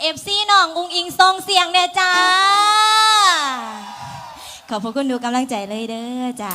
เอฟซีน้องอุงอิงทรงเสียงเนี่ยจ้า ขอบพระคุณดูกำลังใจเลยเด้อจ้า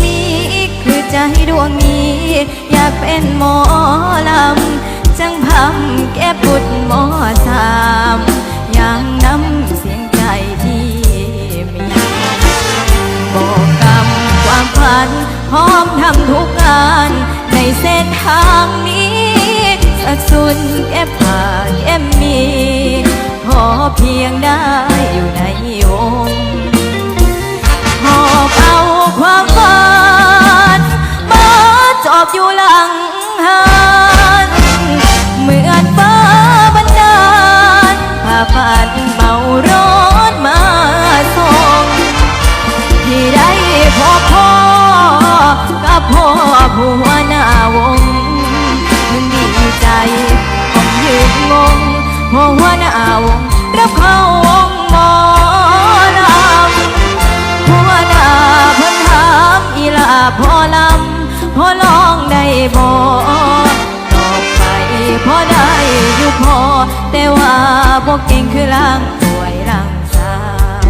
ใจดวงนี้ อยากเป็นหมอลำ จังพำแก้บุญหมอสามอย่างน้ำเสียงใจที่มีบอกกำความฝันพร้อมทำทุกงานในเส้นทางนี้สักสุนแก้ผ่าแก้มี พอเพียงได้ อยู่หลังหันเหมือนฟ้าบันดาลพาฝันเมารถมาส่งที่ได้พบพ่อกับพ่อผู้หัวหน้าวงมึงดีใจผมยืนงงพ่อหัวหน้าวงรับเข้าวงมอลำหัวหน้าเพิ่นถามอีลาพอลำพ อลองได้บ่ตอบไปพอได้อยู่พอ แต่ว่าบ่เก่งคือล่างสวยล่างสาว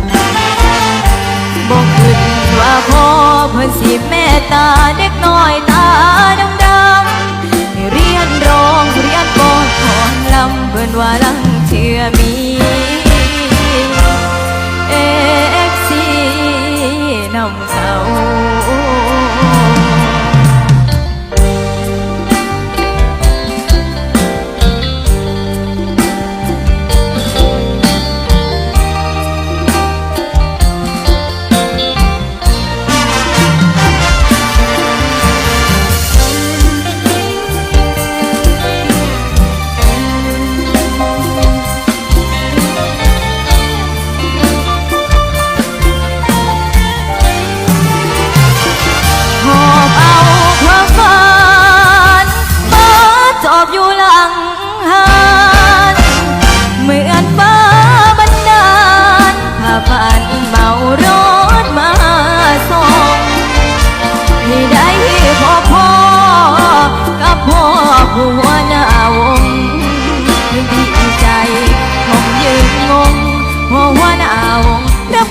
บ่คิดว่าพ่อเพิ่นสิแม่ตา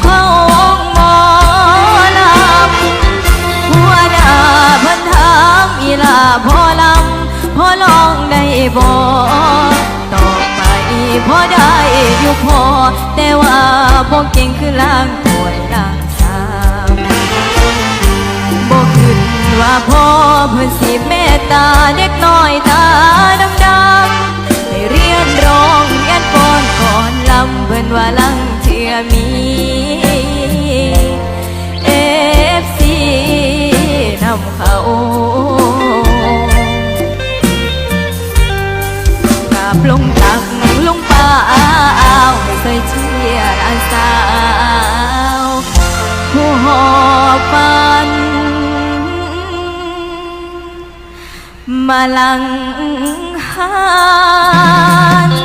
เข้าวงหมอลำหัวหน้าพันถามอีลาพอลำพอลองได้บ่ต่อไปพอได้อยู่พอ แต่ว่าบ่เก่งคือล่างถวยล่างสามบ่คิดว่าพ่อเพิ่นสิเมตตาเด็ก บลงตักลงป่าไม่เคยเชียร์อาสาวผู้หอบฝัน มาลังหัน